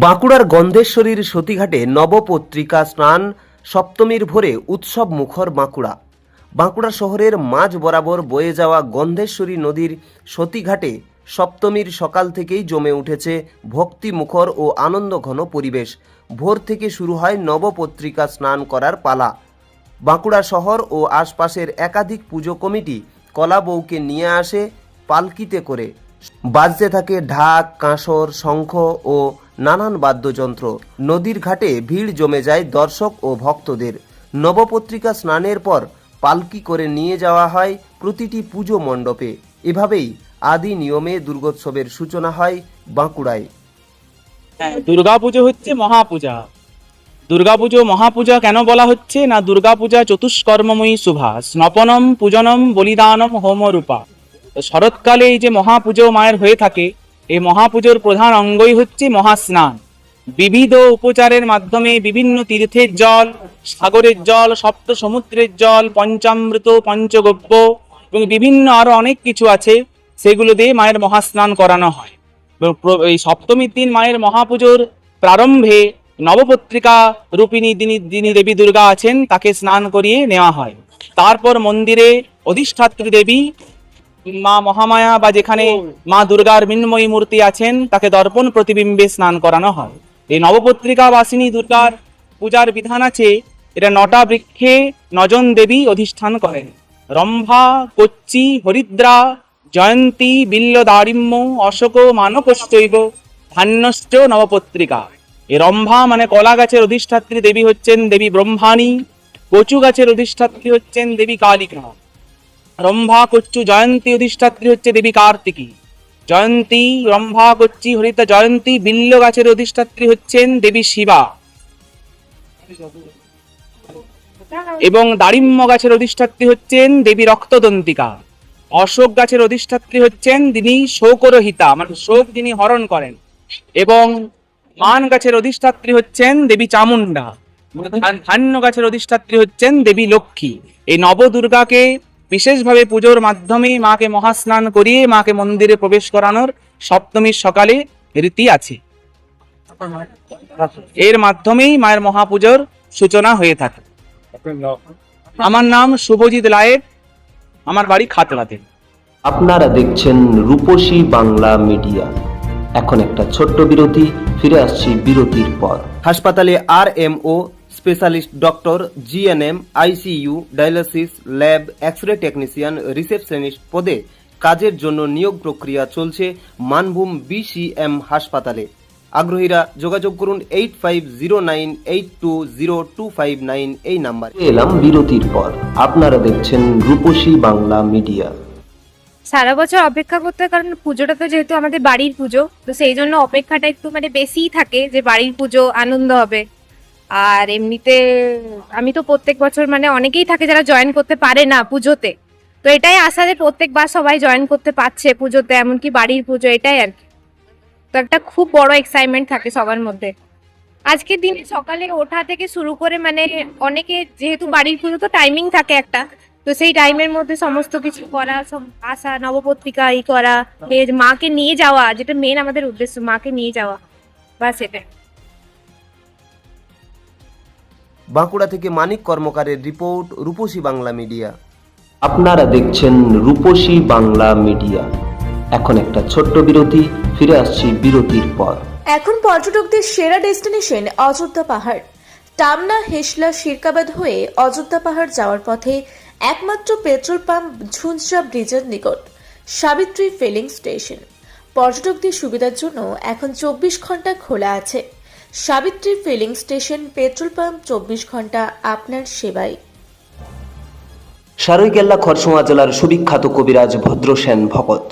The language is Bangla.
বাঁকুড়ার গন্ধেশ্বরীর সতীঘাটে নবপত্রিকা স্নান সপ্তমীর ভোরে উৎসব মুখর বাঁকুড়া। বাঁকুড়া শহরের মাঝ বরাবর বয়ে যাওয়া গন্ধেশ্বরী নদীর সতীঘাটে সপ্তমীর সকাল থেকেই জমে উঠেছে ভক্তি মুখর ও আনন্দঘন পরিবেশ। ভোর থেকে শুরু হয় নবপত্রিকা স্নান করার পালা। বাঁকুড়া শহর ও আশপাশের একাধিক পুজো কমিটি কলা বউকে নিয়ে আসে, পালকিতে করে। বাজতে থাকে ঢাক, কাঁসর, শঙ্খ ও নানান বাদ্যযন্ত্র। নদীর ঘাটে ভিড় জমে যায় দর্শক ও ভক্তদের। নবপত্রিকা স্নানের পর পালকি করে নিয়ে যাওয়া হয় প্রতিটি পুজো মণ্ডপে। এভাবেই আদি নিয়মে দুর্গোৎসবের সূচনা হয় বাঁকুড়ায়। হ্যাঁ দুর্গাপুজো হচ্ছে মহাপূজা। দুর্গাপুজো মহাপূজা কেন বলা হচ্ছে? না, দুর্গাপূজা চতুষ্কর্মময়ী শুভা। স্নপনম, পূজনম, বলিদানম, হোমরূপা। তো শরৎকালে এই যে মহাপুজো মায়ের হয়ে থাকে এই মহাপুজোর প্রধান অঙ্গই হচ্ছে মহাস্নান। বিবিধ উপচারের মাধ্যমে বিভিন্ন তীর্থের জল, সাগরের জল সপ্ত সমুদ্রের জল, পঞ্চামৃত, পঞ্চগব্য এবং বিভিন্ন আরও অনেক কিছু আছে, সেগুলো দিয়ে মায়ের মহাস্নান করানো হয়। এই সপ্তমীর দিন মায়ের মহাপুজোর প্রারম্ভে নবপত্রিকা রূপিণী যিনি দেবী দুর্গা আছেন, তাকে স্নান করিয়ে নেওয়া হয়। তারপর মন্দিরে অধিষ্ঠাত্রী দেবী মা মহামায়া বা যেখানে মা দুর্গার মৃন্ময়ী মূর্তি আছেন তাকে দর্পণ প্রতিবিম্বে স্নান করানো হয়। এই নবপত্রিকা বাসিনী দুর্গার পূজার বিধান আছে এটা নটা বৃক্ষে নজন দেবী অধিষ্ঠান করেন। রম্ভা কচ্চি হরিদ্রা জয়ন্তী বিল্ল দারিম্য অশোক মানকশ্চৈব ধান্যশ্চ নবপত্রিকা। এই রম্ভা মানে কলা গাছের অধিষ্ঠাত্রী দেবী হচ্ছেন দেবী ব্রহ্মাণী কচু গাছের অধিষ্ঠাত্রী হচ্ছেন দেবী কালিকা রম্ভা কচ্চু জয়ন্তী অধিষ্ঠাত্রী হচ্ছে দেবী কার্তিকী। জয়ন্তী, রম্ভা কচ্চি হরিতা জয়ন্তী, বিল্ল গাছের অধিষ্ঠাত্রী হচ্ছেন দেবী শিবা। এবং দারিম্য গাছের অধিষ্ঠাত্রী হচ্ছেন দেবী রক্তদন্তিকা। অশোক গাছের অধিষ্ঠাত্রী হচ্ছেন তিনি শোকরহিতা মানে শোক যিনি হরণ করেন। এবং মান গাছের অধিষ্ঠাত্রী হচ্ছেন দেবী চামুন্ডা ধান- ধান্য গাছের অধিষ্ঠাত্রী হচ্ছেন দেবী লক্ষ্মী। এই নবদুর্গাকে বিশেষভাবে পুজোর মাধ্যমে মাকে মহাস্নান করিয়ে মাকে মন্দিরে প্রবেশ করানোর সপ্তমীর সকালে রীতি আছে। এর মাধ্যমেই মায়ের মহাপুজোর সূচনা হয়ে থাকে। আমার নাম শুভজিৎ লায়ের আমার বাড়ি খাতড়াতে আপনারা দেখছেন রূপসী বাংলা মিডিয়া। এখন একটা ছোট্ট বিরতি ফিরে আসছি বিরতির পর। হাসপাতালে R M O specialist doctor GNM ICU dialysis lab X ray technician receptionist পদে কাজের জন্য নিয়োগ প্রক্রিয়া চলছে মানভূম বিসিএম হাসপাতালে। আগ্রহীরা যোগাযোগ করুন eight five zero nine eight two zero two five nine এই নাম্বারে। এলাম বিরতির পর। আপনারা দেখছেন রূপসী বাংলা মিডিয়া। সারা বছর অপেক্ষা করতে হয় কারণ পুজোটা তো যেহেতু আমাদের বাড়ির পুজো তো সেই জন্য অপেক্ষাটা একটু মানে বেশিই থাকে যে বাড়ির পুজো আনন্দ হবে। আর এমনিতে আমি তো প্রত্যেক বছর মানে অনেকেই থাকে যারা জয়েন করতে পারে না পুজোতে। তো এটাই আশা যে প্রত্যেকবার সবাই জয়েন করতে পারছে পুজোতে, এমনকি বাড়ির পুজো, এটাই আর কি। তো একটা খুব বড় এক্সাইটমেন্ট থাকে সবার মধ্যে। আজকের দিনে সকালে ওঠা থেকে শুরু করে মানে অনেকে যেহেতু বাড়ির পুজো তো টাইমিং থাকে একটা, তো সেই টাইমের মধ্যে সমস্ত কিছু করা সব আসা, নবপত্রিকা ই করা মাকে নিয়ে যাওয়া, যেটা মেন আমাদের উদ্দেশ্য, মাকে নিয়ে যাওয়া বাস এটাই। বাঁকুড়া থেকে মানিক কর্মকারের রিপোর্ট রূপসী বাংলা মিডিয়া। আপনারা দেখছেন রূপসী বাংলা মিডিয়া। এখন একটা ছোট্ট বিরতি ফিরে আসছি বিরতির পর। এখন পর্যটকদের সেরা ডেস্টিনেশন অযোধ্যা পাহাড়। টামনা হেসলা শিরকাবাদ হয়ে অযোধ্যা পাহাড় যাওয়ার পথে একমাত্র পেট্রোল পাম্প ঝুনঝা ব্রিজের নিকট সাবিত্রী ফিলিং স্টেশন। পর্যটকদের সুবিধার জন্য এখন চব্বিশ ঘণ্টা খোলা আছে। Savitri filling station, petrol pump, চব্বিশ ঘণ্টা আপনার সেবায়। সারৈকেল্লা খরসোয়া জেলার সুবিখ্যাত কবিরাজ Bhadrasen Bhakat.